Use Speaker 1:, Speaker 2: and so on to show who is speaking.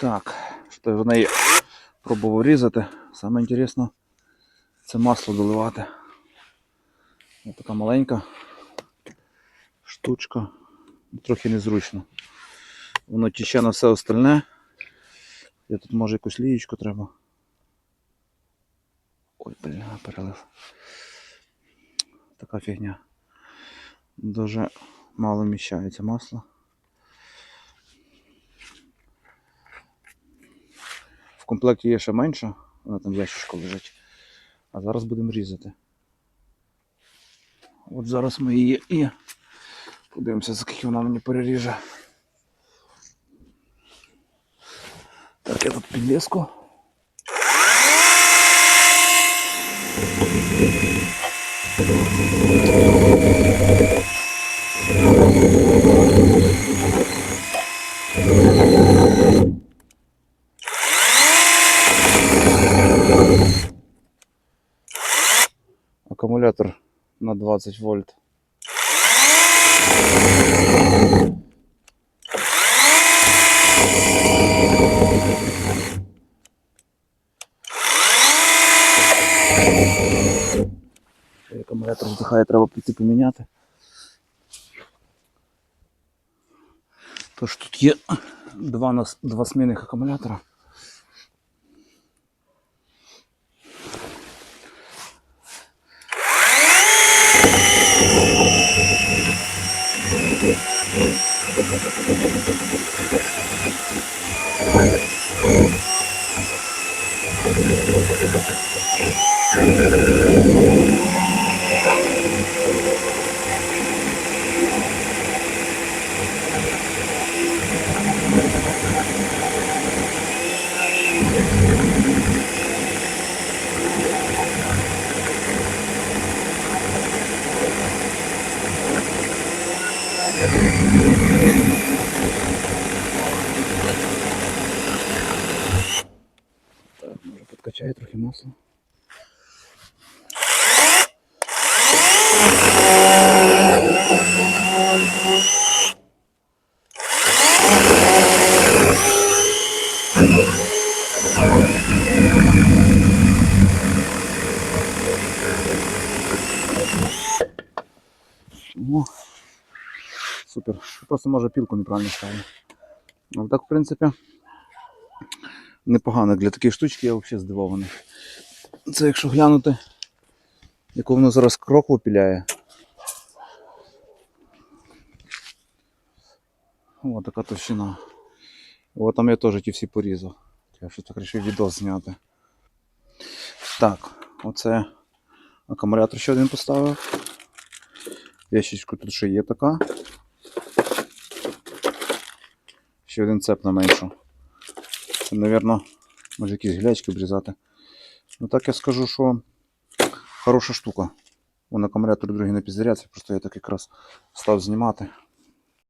Speaker 1: Так, що в неї пробував різати. Саме інтересно це масло доливати. Ось така маленька штучка. Трохи незручно. Воно тіче на все остальне. Я тут може якусь лієчку треба. Ой, бля, перелив. Така фігня. Дуже мало вміщається масло. Комплекті є ще менша, вона там в ящичку лежить. А зараз будемо різати. От зараз ми її і подивимося, скільки вона мені переріже. Так, я тут підлеску. Акумулятор на 20 вольт. Акумулятор вдихає, треба піти поміняти. Тож тут є два, нас- два смінних акумулятора. Так, може підкачає трохи масло. О, супер. Просто може пілку неправильно ставлю. Ну так, в принципі, непогано для такої штучки, я взагалі здивований. Це якщо глянути, яку воно зараз крокву піляє. О, така товщина. О, там я теж ті всі порізав. Я щось так вирішив відос зняти. Так, оце акумулятор ще один поставив. Ящичку тут ще є така. Ще один цеп на меншу. Це, мабуть, може якісь глячки обрізати. Ну так я скажу, що хороша штука. Вон акумулятор другий не підзаряться, просто я так якраз став знімати.